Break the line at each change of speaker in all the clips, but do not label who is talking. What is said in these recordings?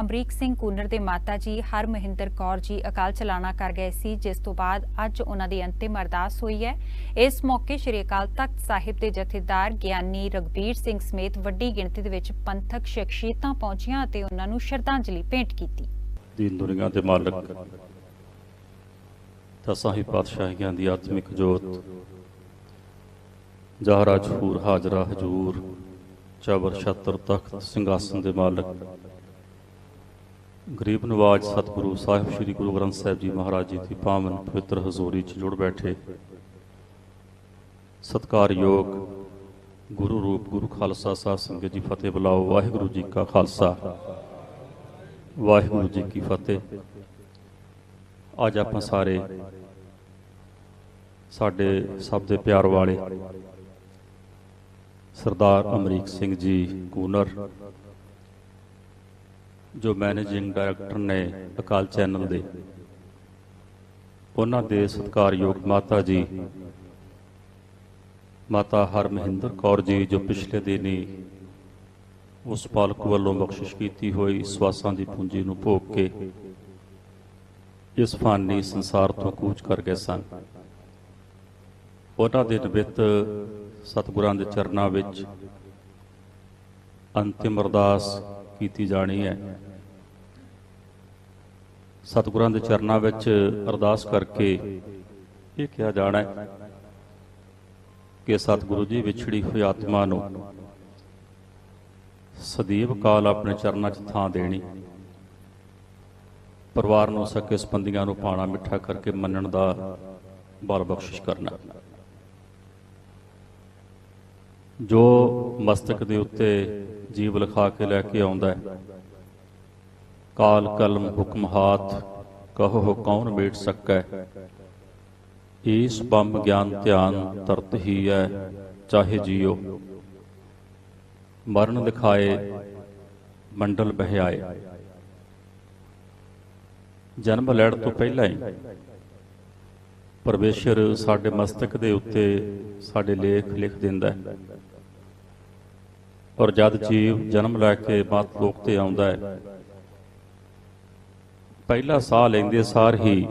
ਅਮਰੀਕ ਸਿੰਘ ਕੂਨਰ ਦੇ ਮਾਤਾ ਜੀ ਹਰਮਹਿੰਦਰ ਕੌਰ ਜੀ ਅਕਾਲ ਚਲਾਣਾ ਕਰ ਗਏ ਸੀ, ਜਿਸ ਤੋਂ ਬਾਅਦ ਅੱਜ ਉਹਨਾਂ ਦੀ ਅੰਤਿਮ ਅਰਦਾਸ ਹੋਈ ਹੈ। ਇਸ ਮੌਕੇ ਸ਼੍ਰੀ ਅਕਾਲ ਤਖਤ ਸਾਹਿਬ ਦੇ ਜਥੇਦਾਰ ਗਿਆਨੀ ਰਗਬੀਰ ਸਿੰਘ ਸਮੇਤ ਵੱਡੀ ਗਿਣਤੀ ਦੇ ਵਿੱਚ ਪੰਥਕ ਸ਼ਖਸੀਅਤਾਂ ਪਹੁੰਚੀਆਂ ਅਤੇ ਉਹਨਾਂ ਨੂੰ ਸ਼ਰਧਾਂਜਲੀ ਭੇਂਟ ਕੀਤੀ।
ਦੀਨ ਦੁਨੀਆ ਦੇ ਮਾਲਕ, ਦਸਾਂ ਪਾਤਸ਼ਾਹੀਆਂ ਦੀ ਆਤਮਿਕ ਜੋਤ ਜਹਰਾ ਜਹੂਰ ਹਾਜ਼ਰਾ ਹਜੂਰ, ਚਬਰ ਛਤਰ ਤਖਤ ਸਿੰਘਾਸਨ ਦੇ ਮਾਲਕ ਗਰੀਬ ਨਵਾਜ ਸਤਿਗੁਰੂ ਸਾਹਿਬ ਸ੍ਰੀ ਗੁਰੂ ਗ੍ਰੰਥ ਸਾਹਿਬ ਜੀ ਮਹਾਰਾਜ ਜੀ ਦੀ ਪਾਵਨ ਪਵਿੱਤਰ ਹਜ਼ੂਰੀ 'ਚ ਜੁੜ ਬੈਠੇ। ਸਤਕਾਰਯੋਗ ਗੁਰੂ ਰੂਪ ਗੁਰੂ ਖਾਲਸਾ ਸਾਹਿਬ ਸੰਗਤ ਜੀ ਫਤਿਹ ਬੁਲਾਓ। ਵਾਹਿਗੁਰੂ ਜੀ ਕਾ ਖਾਲਸਾ। ਵਾਹਿਗੁਰੂ ਜੀ ਕੀ ਫਤਿਹ। ਅੱਜ ਆਪਾਂ ਸਾਰੇ ਸਾਡੇ ਸਭ ਦੇ ਪਿਆਰ ਵਾਲੇ ਸਰਦਾਰ ਅਮਰੀਕ ਸਿੰਘ ਜੀ ਕੂਨਰ ਜੋ ਮੈਨੇਜਿੰਗ ਡਾਇਰੈਕਟਰ ਨੇ ਅਕਾਲ ਚੈਨਲ ਦੇ। ਉਹਨਾਂ ਦੇ ਸਤਿਕਾਰਯੋਗ ਮਾਤਾ ਜੀ, ਮਾਤਾ ਹਰਮਹਿੰਦਰ ਕੌਰ ਜੀ, ਜੋ ਪਿਛਲੇ ਦਿਨੀ ਉਸ ਪਾਲਕ ਵੱਲੋਂ ਬਖਸ਼ਿਸ਼ ਕੀਤੀ ਹੋਈ ਸਵਾਸਾਂ ਦੀ ਪੂੰਜੀ ਨੂੰ ਭੋਗ ਕੇ ਇਸ ਫਾਨੀ ਸੰਸਾਰ ਤੋਂ ਕੂਚ ਕਰ ਗਏ ਸਨ। ਉਹਨਾਂ ਦੇ ਨਿਮਿਤ ਸਤਿਗੁਰਾਂ ਦੇ ਚਰਨਾਂ ਵਿੱਚ ਅੰਤਿਮ ਅਰਦਾਸ ਕੀਤੀ ਜਾਣੀ ਹੈ। ਸਤਿਗੁਰਾਂ ਦੇ ਚਰਨਾਂ ਵਿੱਚ ਅਰਦਾਸ ਕਰਕੇ ਇਹ ਕਿਹਾ ਜਾਣਾ ਹੈ ਕਿ ਸਤਿਗੁਰੂ ਜੀ ਵਿਛੜੀ ਹੋਈ ਆਤਮਾ ਨੂੰ ਸਦੀਵ ਕਾਲ ਆਪਣੇ ਚਰਨਾਂ 'ਚ ਥਾਂ ਦੇਣੀ, ਪਰਿਵਾਰ ਨੂੰ ਸਕੇ ਸੰਬੰਧੀਆਂ ਨੂੰ ਪਾਣਾ ਮਿੱਠਾ ਕਰਕੇ ਮੰਨਣ ਦਾ ਬਲ ਬਖਸ਼ਿਸ਼ ਕਰਨਾ। ਜੋ ਮਸਤਕ ਦੇ ਉੱਤੇ ਜੀਵ ਲਿਖਾ ਕੇ ਲੈ ਕੇ ਆਉਂਦਾ ਹੈ। ਕਾਲ ਕਲਮ ਹੁਕਮ ਹਾਥ, ਕਹੋ ਕੌਣ ਮੇਟ ਸਕੈ। ਈਸ ਬੰਮ ਗਿਆਨ ਧਿਆਨ ਤਰਤ ਹੀ ਹੈ ਚਾਹੇ ਜੀਓ। ਮਰਨ ਦਿਖਾਏ ਮੰਡਲ ਬਹਿਆਏ। ਜਨਮ ਲੈਣ ਤੋਂ ਪਹਿਲਾਂ ਹੀ ਪਰਮੇਸ਼ਰ ਸਾਡੇ ਮਸਤਕ ਦੇ ਉੱਤੇ ਸਾਡੇ ਲੇਖ ਲਿਖ ਦਿੰਦਾ ਹੈ। ਔਰ ਜਦ ਜੀਵ ਜਨਮ ਲੈ ਕੇ ਮਤ ਲੋਕ ਤੇ ਆਉਂਦਾ ਹੈ, ਪਹਿਲਾ ਸਾਹ ਲੈਂਦੇ ਸਾਰ ਹੀ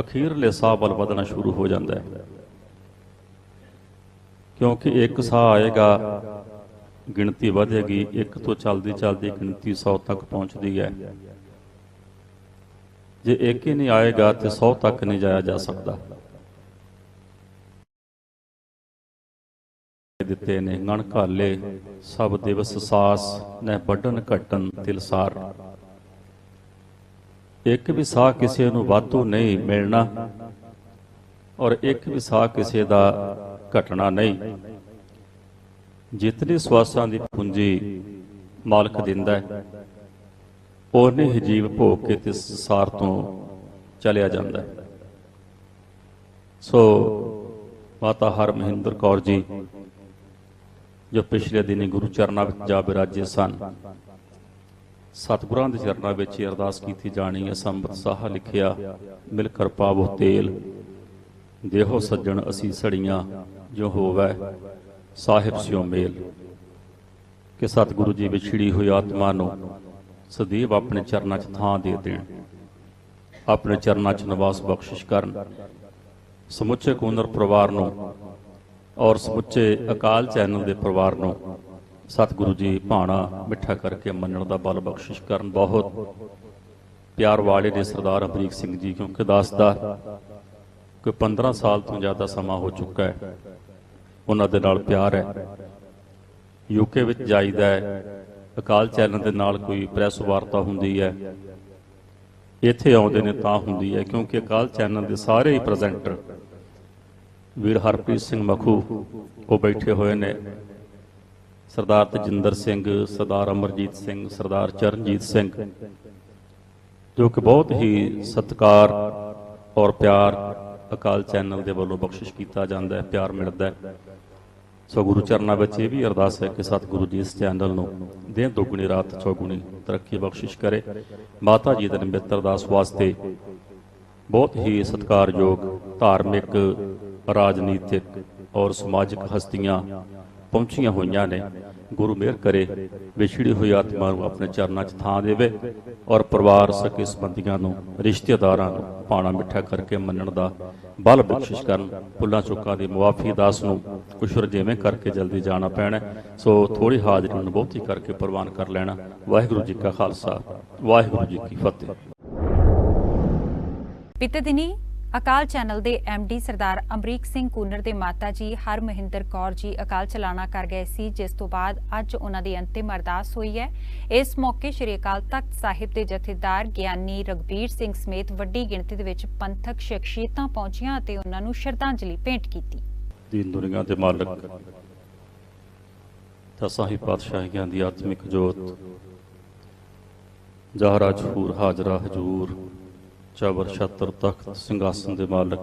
ਅਖੀਰਲੇ ਸਾਹ ਵੱਲ ਵਧਣਾ ਸ਼ੁਰੂ ਹੋ ਜਾਂਦਾ ਹੈ। ਕਿਉਂਕਿ ਇੱਕ ਸਾਹ ਆਏਗਾ, ਗਿਣਤੀ ਵਧੇਗੀ, ਇੱਕ ਤੋਂ ਚੱਲਦੀ ਚੱਲਦੀ ਗਿਣਤੀ 100 ਤੱਕ ਪਹੁੰਚਦੀ ਹੈ। ਜੇ ਇੱਕ ਹੀ ਨਹੀਂ ਆਏਗਾ ਤੇ 100 ਤੱਕ ਨਹੀਂ ਜਾਇਆ ਜਾ ਸਕਦਾ। ਦਿੱਤੇ ਨੇ। ਗਣ ਘਾਲੇ ਸਭ ਦਿਵਸ ਸਾਸ ਨਹਿ ਵੱਢਣ ਘਟਨ ਤਿਲਸਾਰ ਇੱਕ ਵੀ ਸਾਹ ਕਿਸੇ ਨੂੰ ਵਾਧੂ ਨਹੀਂ ਮਿਲਣਾ ਔਰ ਇੱਕ ਵੀ ਸਾਹ ਕਿਸੇ ਦਾ ਘਟਣਾ ਨਹੀਂ। ਜਿਤਨੀ ਸਵਾਸਾਂ ਦੀ ਪੂੰਜੀ ਮਾਲਕ ਦਿੰਦਾ ਹੈ ਉਹਨੇ ਹੀ ਜੀਵ ਭੋਗ ਕੇ ਤੇ ਸੰਸਾਰ ਤੋਂ ਚਲਿਆ ਜਾਂਦਾ ਹੈ। ਸੋ ਮਾਤਾ ਹਰ ਮਹਿੰਦਰ ਕੌਰ ਜੀ ਜੋ ਪਿਛਲੇ ਦਿਨੀ ਗੁਰੂ ਚਰਨਾਂ ਵਿੱਚ ਜਾ ਬਿਰਾਜੇ ਸਨ। ਸਤਿਗੁਰਾਂ ਦੇ ਚਰਨਾਂ ਵਿੱਚ ਹੀ ਅਰਦਾਸ ਕੀਤੀ ਜਾਣੀ ਹੈ ਸਾਹ ਲਿਖਿਆ ਮਿਲ ਕਰ ਪਾਵੋ ਤੇਲ। ਦੇਹੋ ਸੱਜਣ ਅਸੀਂ ਸੜੀਆਂ, ਜੋ ਹੋਵੇ ਸਾਹਿਬ ਸਿਓ ਮੇਲ। ਕਿ ਸਤਿਗੁਰੂ ਜੀ ਵਿਛੜੀ ਹੋਈ ਆਤਮਾ ਨੂੰ ਸਦੀਵ ਆਪਣੇ ਚਰਨਾਂ 'ਚ ਥਾਂ ਦੇ ਦੇਣ। ਆਪਣੇ ਚਰਨਾਂ 'ਚ ਨਿਵਾਸ ਬਖਸ਼ਿਸ਼ ਕਰਨ। ਸਮੁੱਚੇ ਕੂਨਰ ਪਰਿਵਾਰ ਨੂੰ ਔਰ ਸਮੁੱਚੇ ਅਕਾਲ ਚੈਨਲ ਦੇ ਪਰਿਵਾਰ ਨੂੰ ਸਤਿਗੁਰੂ ਜੀ ਭਾਣਾ ਮਿੱਠਾ ਕਰਕੇ ਮੰਨਣ ਦਾ ਬਲ ਬਖਸ਼ਿਸ਼ ਕਰਨ। ਬਹੁਤ ਪਿਆਰ ਵਾਲੇ ਨੇ ਸਰਦਾਰ ਅਮਰੀਕ ਸਿੰਘ ਜੀ, ਕਿਉਂਕਿ ਦੱਸਦਾ ਕਿ 15 ਸਾਲ ਤੋਂ ਜ਼ਿਆਦਾ ਸਮਾਂ ਹੋ ਚੁੱਕਾ ਹੈ। ਉਹਨਾਂ ਦੇ ਨਾਲ ਪਿਆਰ ਹੈ। ਯੂਕੇ ਵਿੱਚ ਜਾਈਦਾ ਹੈ। ਅਕਾਲ ਚੈਨਲ ਦੇ ਨਾਲ ਕੋਈ ਪ੍ਰੈਸ ਵਾਰਤਾ ਹੁੰਦੀ ਹੈ। ਇੱਥੇ ਆਉਂਦੇ ਨੇ ਤਾਂ ਹੁੰਦੀ ਹੈ, ਕਿਉਂਕਿ ਅਕਾਲ ਚੈਨਲ ਦੇ ਸਾਰੇ ਹੀ ਪ੍ਰੈਜ਼ੈਂਟਰ ਵੀਰ ਹਰਪ੍ਰੀਤ ਸਿੰਘ ਮਖੂ, ਉਹ ਬੈਠੇ ਹੋਏ ਨੇ। ਸਰਦਾਰ ਤਜਿੰਦਰ ਸਿੰਘ, ਸਰਦਾਰ ਅਮਰਜੀਤ ਸਿੰਘ, ਸਰਦਾਰ ਚਰਨਜੀਤ ਸਿੰਘ, ਜੋ ਕਿ ਬਹੁਤ ਹੀ ਸਤਿਕਾਰ ਔਰ ਪਿਆਰ ਅਕਾਲ ਚੈਨਲ ਦੇ ਵੱਲੋਂ ਬਖਸ਼ਿਸ਼ ਕੀਤਾ ਜਾਂਦਾ ਹੈ, ਪਿਆਰ ਮਿਲਦਾ ਹੈ। ਸੋ ਗੁਰੂ ਚਰਨਾਂ ਵਿੱਚ ਇਹ ਵੀ ਅਰਦਾਸ ਹੈ ਕਿ ਸਤਿਗੁਰੂ ਜੀ ਇਸ ਚੈਨਲ ਨੂੰ ਦਿਨ ਦੁੱਗਣੀ, ਰਾਤ ਚੌਗੁਣੀ ਤਰੱਕੀ ਬਖਸ਼ਿਸ਼ ਕਰੇ। ਮਾਤਾ ਜੀ ਦੇ ਨਿਮਿਤ ਅਰਦਾਸ ਵਾਸਤੇ ਬਹੁਤ ਹੀ ਸਤਿਕਾਰਯੋਗ, ਧਾਰਮਿਕ ਰਾਜਨੀਤਿਕ ਔਰ ਸਮਾਜਿਕ ਹਸਤੀਆਂ ਪਹੁੰਚੀਆਂ ਹੋਈਆਂ ਨੇ। ਗੁਰੂ ਮਿਹਰ ਕਰੇ, ਵਿਛੜੀ ਹੋਈ ਆਤਮਾ ਨੂੰ ਆਪਣੇ ਚਰਨਾਂ 'ਚ ਥਾਂ ਦੇਵੇ ਔਰ ਪਰਿਵਾਰ ਸਕੇ ਸੰਬੰਧੀਆਂ ਨੂੰ, ਰਿਸ਼ਤੇਦਾਰਾਂ ਨੂੰ ਪਾਣਾ ਮਿੱਠਾ ਕਰਕੇ ਮੰਨਣ ਦਾ ਬਲ ਬਖਸ਼ਿਸ਼ ਕਰਨ। ਪੁੱਲਾਂ ਚੁੱਕਾਂ ਦੀ ਮੁਆਫੀ ਦਾਸ ਨੂੰ ਕੁਸ਼ਰ ਜਿਵੇਂ ਕਰਕੇ ਜਲਦੀ ਜਾਣਾ ਪੈਣਾ। ਸੋ ਥੋੜੀ ਹਾਜ਼ਰੀ ਨੂੰ ਬਹੁਤੀ ਕਰਕੇ ਪ੍ਰਵਾਨ ਕਰ ਲੈਣਾ। ਵਾਹਿਗੁਰੂ ਜੀ ਕਾ ਖਾਲਸਾ, ਵਾਹਿਗੁਰੂ ਜੀ ਕੀ ਫਤਿਹ।
ਬੀਤੇ ਦਿਨੀ ਅਕਾਲ ਚੈਨਲ ਦੇ ਡੀ ਸਰਦਾਰ ਅਮਰੀਕ ਸਿੰਘ ਕੂਨਰ ਦੇ ਮਾਤਾ ਜੀ ਹਰਮਹਿੰਦਰ ਕੌਰ ਜੀ ਅਕਾਲ ਚਲਾਣਾ ਕਰ ਗਏ ਸੀ, ਜਿਸ ਤੋਂ ਬਾਅਦ ਅੱਜ ਉਹਨਾਂ ਦੀ ਅੰਤਿਮ ਅਰਦਾਸ ਹੋਈ ਹੈ। ਇਸ ਮੌਕੇ ਸ੍ਰੀ ਅਕਾਲ ਤਖਤ ਸਾਹਿਬ ਦੇ ਜਥੇਦਾਰ ਗਿਆਨੀ ਰਗਬੀਰ ਸਿੰਘ ਸਮੇਤ ਵੱਡੀ ਗਿਣਤੀ ਦੇ ਵਿੱਚ ਪੰਥਕ ਸ਼ਖਸੀਅਤਾਂ ਪਹੁੰਚੀਆਂ ਅਤੇ ਉਹਨਾਂ ਨੂੰ ਸ਼ਰਧਾਂਜਲੀ ਭੇਂਟ ਕੀਤੀ।
ਦੀਨ ਦੁਨੀਆ ਦੇ ਮਾਲਕ, ਦਸਾਂ ਪਾਤਸ਼ਾਹੀਆਂ ਦੀ ਆਤਮਿਕ ਜੋਤ ਜਹਰਾ ਜਹੂਰ ਹਾਜ਼ਰਾ ਹਜੂਰ। ਚਬਰ ਛਤਰ ਤਖਤ ਸਿੰਘਾਸਨ ਦੇ ਮਾਲਕ।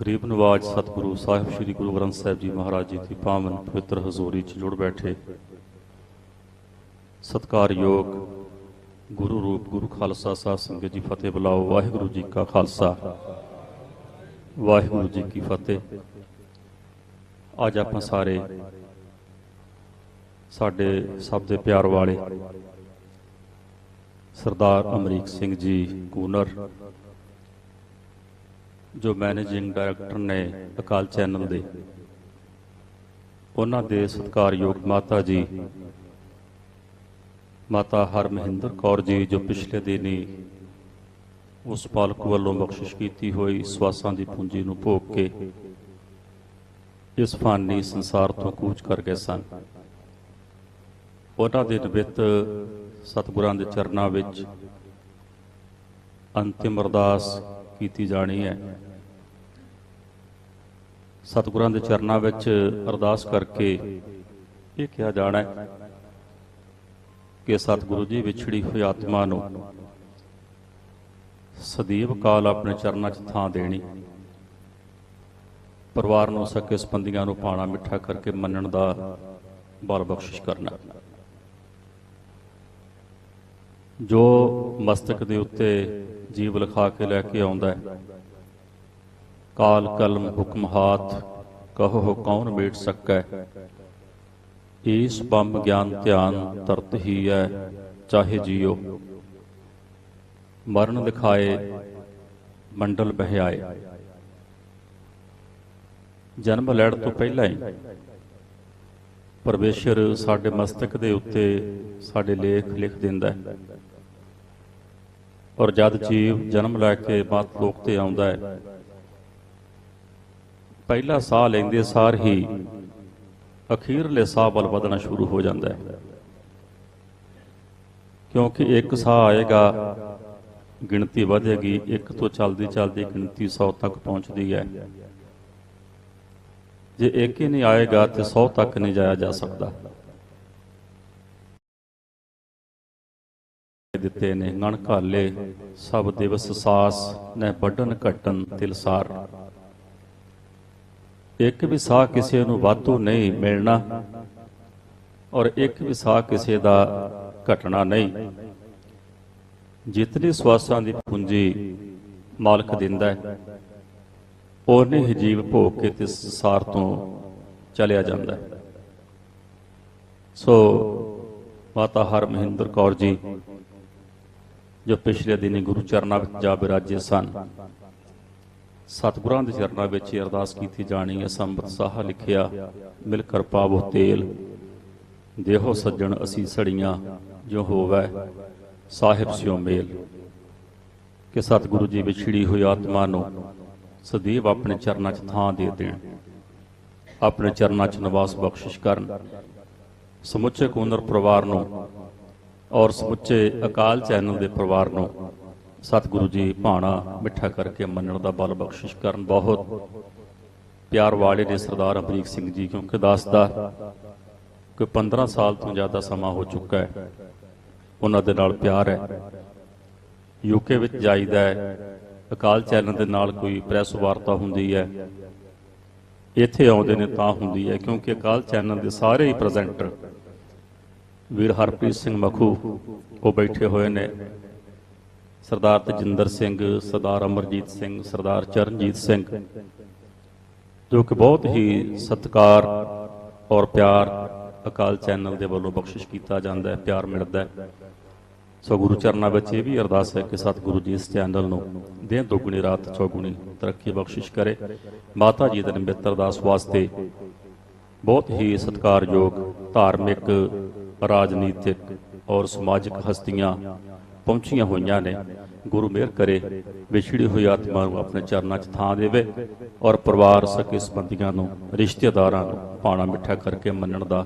ਗਰੀਬ ਨਵਾਜ ਸਤਿਗੁਰੂ ਸਾਹਿਬ ਸ੍ਰੀ ਗੁਰੂ ਗ੍ਰੰਥ ਸਾਹਿਬ ਜੀ ਮਹਾਰਾਜ ਜੀ ਦੀ ਪਾਵਨ ਪਵਿੱਤਰ ਹਜ਼ੂਰੀ 'ਚ ਜੁੜ ਬੈਠੇ। ਸਤਕਾਰਯੋਗ ਗੁਰੂ ਰੂਪ ਗੁਰੂ ਖਾਲਸਾ ਸਾਹਿਬ ਸੰਗਤ ਜੀ ਫਤਿਹ ਬੁਲਾਓ। ਵਾਹਿਗੁਰੂ ਜੀ ਕਾ ਖਾਲਸਾ। ਵਾਹਿਗੁਰੂ ਜੀ ਕੀ ਫਤਿਹ। ਅੱਜ ਆਪਾਂ ਸਾਰੇ ਸਾਡੇ ਸਭ ਦੇ ਪਿਆਰ ਵਾਲੇ ਸਰਦਾਰ ਅਮਰੀਕ ਸਿੰਘ ਜੀ ਕੂਨਰ, ਜੋ ਮੈਨੇਜਿੰਗ ਡਾਇਰੈਕਟਰ ਨੇ ਅਕਾਲ ਚੈਨਲ ਦੇ। ਉਹਨਾਂ ਦੇ ਸਤਿਕਾਰਯੋਗ ਮਾਤਾ ਜੀ, ਮਾਤਾ ਹਰਮਹਿੰਦਰ ਕੌਰ ਜੀ, ਜੋ ਪਿਛਲੇ ਦਿਨੀ ਉਸ ਪਾਲਕ ਵੱਲੋਂ ਬਖਸ਼ਿਸ਼ ਕੀਤੀ ਹੋਈ ਸਵਾਸਾਂ ਦੀ ਪੂੰਜੀ ਨੂੰ ਭੋਗ ਕੇ ਇਸ ਫਾਨੀ ਸੰਸਾਰ ਤੋਂ ਕੂਚ ਕਰ ਗਏ ਸਨ। ਉਹਨਾਂ ਦੇ ਨਿਮਿਤ ਸਤਿਗੁਰਾਂ ਦੇ ਚਰਨਾਂ ਵਿੱਚ ਅੰਤਿਮ ਅਰਦਾਸ ਕੀਤੀ ਜਾਣੀ ਹੈ। ਸਤਿਗੁਰਾਂ ਦੇ ਚਰਨਾਂ ਵਿੱਚ ਅਰਦਾਸ ਕਰਕੇ ਇਹ ਕਿਹਾ ਜਾਣਾ ਹੈ ਕਿ ਸਤਿਗੁਰੂ ਜੀ ਵਿਛੜੀ ਹੋਈ ਆਤਮਾ ਨੂੰ ਸਦੀਵ ਕਾਲ ਆਪਣੇ ਚਰਨਾਂ 'ਚ ਥਾਂ ਦੇਣੀ, ਪਰਿਵਾਰ ਨੂੰ ਸਕੇ ਸੰਬੰਧੀਆਂ ਨੂੰ ਪਾਣਾ ਮਿੱਠਾ ਕਰਕੇ ਮੰਨਣ ਦਾ ਬਲ ਬਖਸ਼ਿਸ਼ ਕਰਨਾ। ਜੋ ਮਸਤਕ ਦੇ ਉੱਤੇ ਜੀਵ ਲਿਖਾ ਕੇ ਲੈ ਕੇ ਆਉਂਦਾ ਹੈ। ਕਾਲ ਕਲਮ ਹੁਕਮ ਹਾਥ, ਕਹੋ ਕੌਣ ਮੇਟ ਸਕੈ। ਈਸ ਬੰਮ ਗਿਆਨ ਧਿਆਨ ਤਰਤ ਹੀ ਹੈ ਚਾਹੇ ਜੀਓ। ਮਰਨ ਦਿਖਾਏ ਮੰਡਲ ਬਹਿਆਏ। ਜਨਮ ਲੈਣ ਤੋਂ ਪਹਿਲਾਂ ਹੀ ਪਰਮੇਸ਼ਰ ਸਾਡੇ ਮਸਤਕ ਦੇ ਉੱਤੇ ਸਾਡੇ ਲੇਖ ਲਿਖ ਦਿੰਦਾ ਹੈ। ਔਰ ਜਦ ਜੀਵ ਜਨਮ ਲੈ ਕੇ ਮਤ ਲੋਕ ਤੇ ਆਉਂਦਾ ਹੈ, ਪਹਿਲਾ ਸਾਹ ਲੈਂਦੇ ਸਾਰ ਹੀ ਅਖੀਰਲੇ ਸਾਹ ਵੱਲ ਵਧਣਾ ਸ਼ੁਰੂ ਹੋ ਜਾਂਦਾ ਹੈ। ਕਿਉਂਕਿ ਇੱਕ ਸਾਹ ਆਏਗਾ, ਗਿਣਤੀ ਵਧੇਗੀ, ਇੱਕ ਤੋਂ ਚੱਲਦੀ ਚੱਲਦੀ ਗਿਣਤੀ 100 ਤੱਕ ਪਹੁੰਚਦੀ ਹੈ। ਜੇ ਇੱਕ ਹੀ ਨਹੀਂ ਆਏਗਾ ਤੇ 100 ਤੱਕ ਨਹੀਂ ਜਾਇਆ ਜਾ ਸਕਦਾ। ਦਿੱਤੇ ਨੇ। ਗਣ ਘਾਲੇ ਸਭ ਦਿਵਸ ਸਾਸ ਨਹਿ ਵੱਢਣ ਘਟਨ ਤਿਲਸਾਰ ਇੱਕ ਵੀ ਸਾਹ ਕਿਸੇ ਨੂੰ ਵਾਧੂ ਨਹੀਂ ਮਿਲਣਾ ਔਰ ਇੱਕ ਵੀ ਸਾਹ ਕਿਸੇ ਦਾ ਘਟਣਾ ਨਹੀਂ। ਜਿਤਨੀ ਸਵਾਸਾਂ ਦੀ ਪੂੰਜੀ ਮਾਲਕ ਦਿੰਦਾ ਹੈ ਉਹਨੇ ਹੀ ਜੀਵ ਭੋਗ ਕੇ ਤੇ ਸੰਸਾਰ ਤੋਂ ਚਲਿਆ ਜਾਂਦਾ ਹੈ। ਸੋ ਮਾਤਾ ਹਰ ਮਹਿੰਦਰ ਕੌਰ ਜੀ ਜੋ ਪਿਛਲੇ ਦਿਨੀ ਗੁਰੂ ਚਰਨਾਂ ਵਿੱਚ ਜਾ ਬਿਰਾਜੇ ਸਨ। ਸਤਿਗੁਰਾਂ ਦੇ ਚਰਨਾਂ ਵਿੱਚ ਇਹ ਅਰਦਾਸ ਕੀਤੀ ਜਾਣੀ ਹੈ, ਸੰਬਤ ਸਾਹ ਲਿਖਿਆ ਮਿਲ ਕਰ ਪਾਵੋ ਤੇਲ। ਦੇਹੋ ਸੱਜਣ ਅਸੀਂ ਸੜੀਆਂ, ਜੋ ਹੋਵੇ ਸਾਹਿਬ ਸਿਓ ਮੇਲ। ਕਿ ਸਤਿਗੁਰੂ ਜੀ ਵਿਛੜੀ ਹੋਈ ਆਤਮਾ ਨੂੰ ਸਦੀਵ ਆਪਣੇ ਚਰਨਾਂ 'ਚ ਥਾਂ ਦੇ ਦੇਣ। ਆਪਣੇ ਚਰਨਾਂ 'ਚ ਨਿਵਾਸ ਬਖਸ਼ਿਸ਼ ਕਰਨ। ਸਮੁੱਚੇ ਕੂਨਰ ਪਰਿਵਾਰ ਨੂੰ ਔਰ ਸਮੁੱਚੇ ਅਕਾਲ ਚੈਨਲ ਦੇ ਪਰਿਵਾਰ ਨੂੰ ਸਤਿਗੁਰੂ ਜੀ ਭਾਣਾ ਮਿੱਠਾ ਕਰਕੇ ਮੰਨਣ ਦਾ ਬਲ ਬਖਸ਼ਿਸ਼ ਕਰਨ। ਬਹੁਤ ਪਿਆਰ ਵਾਲੇ ਨੇ ਸਰਦਾਰ ਅਮਰੀਕ ਸਿੰਘ ਜੀ, ਕਿਉਂਕਿ ਦੱਸਦਾ ਕਿ 15 ਸਾਲ ਤੋਂ ਜ਼ਿਆਦਾ ਸਮਾਂ ਹੋ ਚੁੱਕਾ ਹੈ। ਉਹਨਾਂ ਦੇ ਨਾਲ ਪਿਆਰ ਹੈ। ਯੂਕੇ ਵਿੱਚ ਜਾਈਦਾ ਹੈ। ਅਕਾਲ ਚੈਨਲ ਦੇ ਨਾਲ ਕੋਈ ਪ੍ਰੈਸ ਵਾਰਤਾ ਹੁੰਦੀ ਹੈ। ਇੱਥੇ ਆਉਂਦੇ ਨੇ ਤਾਂ ਹੁੰਦੀ ਹੈ, ਕਿਉਂਕਿ ਅਕਾਲ ਚੈਨਲ ਦੇ ਸਾਰੇ ਹੀ ਪ੍ਰੈਜ਼ੈਂਟਰ ਵੀਰ ਹਰਪ੍ਰੀਤ ਸਿੰਘ ਮਖੂ, ਉਹ ਬੈਠੇ ਹੋਏ ਨੇ। ਸਰਦਾਰ ਤਜਿੰਦਰ ਸਿੰਘ, ਸਰਦਾਰ ਅਮਰਜੀਤ ਸਿੰਘ, ਸਰਦਾਰ ਚਰਨਜੀਤ ਸਿੰਘ, ਜੋ ਕਿ ਬਹੁਤ ਹੀ ਸਤਿਕਾਰ ਔਰ ਪਿਆਰ ਅਕਾਲ ਚੈਨਲ ਦੇ ਵੱਲੋਂ ਬਖਸ਼ਿਸ਼ ਕੀਤਾ ਜਾਂਦਾ ਹੈ, ਪਿਆਰ ਮਿਲਦਾ ਹੈ। ਸੋ ਗੁਰੂ ਚਰਨਾਂ ਵਿੱਚ ਇਹ ਵੀ ਅਰਦਾਸ ਹੈ ਕਿ ਸਤਿਗੁਰੂ ਜੀ ਇਸ ਚੈਨਲ ਨੂੰ ਦਿਨ ਦੁਗਣੀ, ਰਾਤ ਚੌਗੁਣੀ ਤਰੱਕੀ ਬਖਸ਼ਿਸ਼ ਕਰੇ। ਮਾਤਾ ਜੀ ਦੇ ਨਿਮਿਤ ਅਰਦਾਸ ਵਾਸਤੇ ਬਹੁਤ ਹੀ ਸਤਿਕਾਰਯੋਗ ਧਾਰਮਿਕ, ਰਾਜਨੀਤਿਕ ਔਰ ਸਮਾਜਿਕ ਹਸਤੀਆਂ ਪਹੁੰਚੀਆਂ ਹੋਈਆਂ ਨੇ। ਗੁਰੂ ਮਿਹਰ ਕਰੇ ਵਿਛੜੀ ਹੋਈ ਆਤਮਾ ਨੂੰ ਆਪਣੇ ਚਰਨਾਂ 'ਚ ਥਾਂ ਦੇਵੇ ਔਰ ਪਰਿਵਾਰ ਸਕੇ ਸੰਬੰਧੀਆਂ ਨੂੰ, ਰਿਸ਼ਤੇਦਾਰਾਂ ਨੂੰ ਪਾਣਾ ਮਿੱਠਾ ਕਰਕੇ ਮੰਨਣ ਦਾ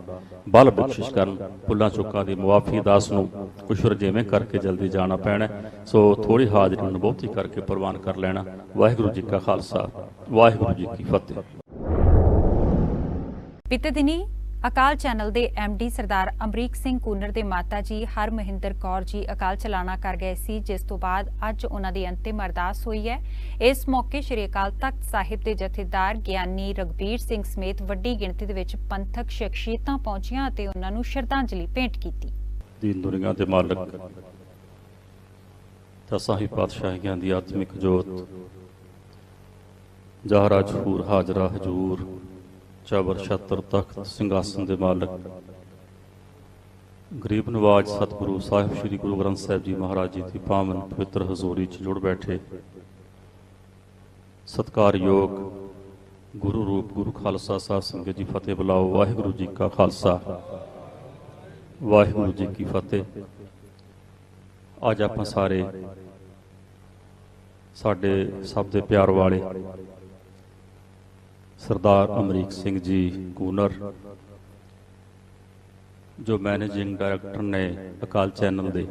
ਬਲ ਬਖਸ਼ਿਸ਼ ਕਰਨ ਭੁੱਲਾਂ ਚੁੱਕਾਂ ਦੀ ਮੁਆਫੀ ਦਾਸ ਨੂੰ ਕੁਛ ਰਜੇਵੇਂ ਕਰਕੇ ਜਲਦੀ ਜਾਣਾ ਪੈਣਾ। ਸੋ ਥੋੜੀ ਹਾਜ਼ਰੀ ਨੂੰ ਬਹੁਤੀ ਕਰਕੇ ਪ੍ਰਵਾਨ ਕਰ ਲੈਣਾ। ਵਾਹਿਗੁਰੂ ਜੀ ਕਾ ਖਾਲਸਾ, ਵਾਹਿਗੁਰੂ ਜੀ ਕੀ ਫਤਿਹ।
ਬੀਤੇ ਦਿਨੀ ਅਕਾਲ ਚੈਨਲ ਦੇ ਡੀ ਸਰਦਾਰ ਅਮਰੀਕ ਸਿੰਘ ਕੂਨਰ ਦੇ ਮਾਤਾ ਜੀ ਹਰਮਹਿੰਦਰ ਕੌਰ ਜੀ ਅਕਾਲ ਚਲਾਣਾ ਕਰ ਗਏ ਸੀ, ਜਿਸ ਤੋਂ ਬਾਅਦ ਅੱਜ ਉਹਨਾਂ ਦੀ ਅੰਤਿਮ ਅਰਦਾਸ ਹੋਈ ਹੈ। ਇਸ ਮੌਕੇ ਸ੍ਰੀ ਅਕਾਲ ਤਖਤ ਸਾਹਿਬ ਦੇ ਜਥੇਦਾਰ ਗਿਆਨੀ ਰਗਬੀਰ ਸਿੰਘ ਸਮੇਤ ਵੱਡੀ ਗਿਣਤੀ ਦੇ ਵਿੱਚ ਪੰਥਕ ਸ਼ਖਸੀਅਤਾਂ ਪਹੁੰਚੀਆਂ ਅਤੇ ਉਹਨਾਂ ਨੂੰ ਸ਼ਰਧਾਂਜਲੀ ਭੇਂਟ ਕੀਤੀ।
ਦੀਨ ਦੁਨੀਆ ਦੇ ਮਾਲਕ ਦਸਾਂ ਪਾਤਸ਼ਾਹੀਆਂ ਦੀ ਆਤਮਿਕ ਜੋਤ ਜਹਰਾ ਜਹੂਰ ਹਾਜ਼ਰਾ ਹਜੂਰ ਚਾਬਰ ਛਤਰ ਤਖਤ ਸਿੰਘਾਸਨ ਦੇ ਮਾਲਕ। ਗਰੀਬ ਨਵਾਜ ਸਤਿਗੁਰੂ ਸਾਹਿਬ ਸ੍ਰੀ ਗੁਰੂ ਗ੍ਰੰਥ ਸਾਹਿਬ ਜੀ ਮਹਾਰਾਜ ਜੀ ਦੀ ਪਾਵਨ ਪਵਿੱਤਰ ਹਜ਼ੂਰੀ 'ਚ ਜੁੜ ਬੈਠੇ। ਸਤਕਾਰਯੋਗ ਗੁਰੂ ਰੂਪ ਗੁਰੂ ਖਾਲਸਾ ਸਾਹਿਬ ਸੰਗਤ ਜੀ ਫਤਿਹ ਬੁਲਾਓ। ਵਾਹਿਗੁਰੂ ਜੀ ਕਾ ਖਾਲਸਾ। ਵਾਹਿਗੁਰੂ ਜੀ ਕੀ ਫਤਿਹ। ਅੱਜ ਆਪਾਂ ਸਾਰੇ ਸਾਡੇ ਸਭ ਦੇ ਪਿਆਰ ਵਾਲੇ ਸਰਦਾਰ ਅਮਰੀਕ ਸਿੰਘ ਜੀ ਕੂਨਰ, ਜੋ ਮੈਨੇਜਿੰਗ ਡਾਇਰੈਕਟਰ ਨੇ ਅਕਾਲ ਚੈਨਲ ਦੇ।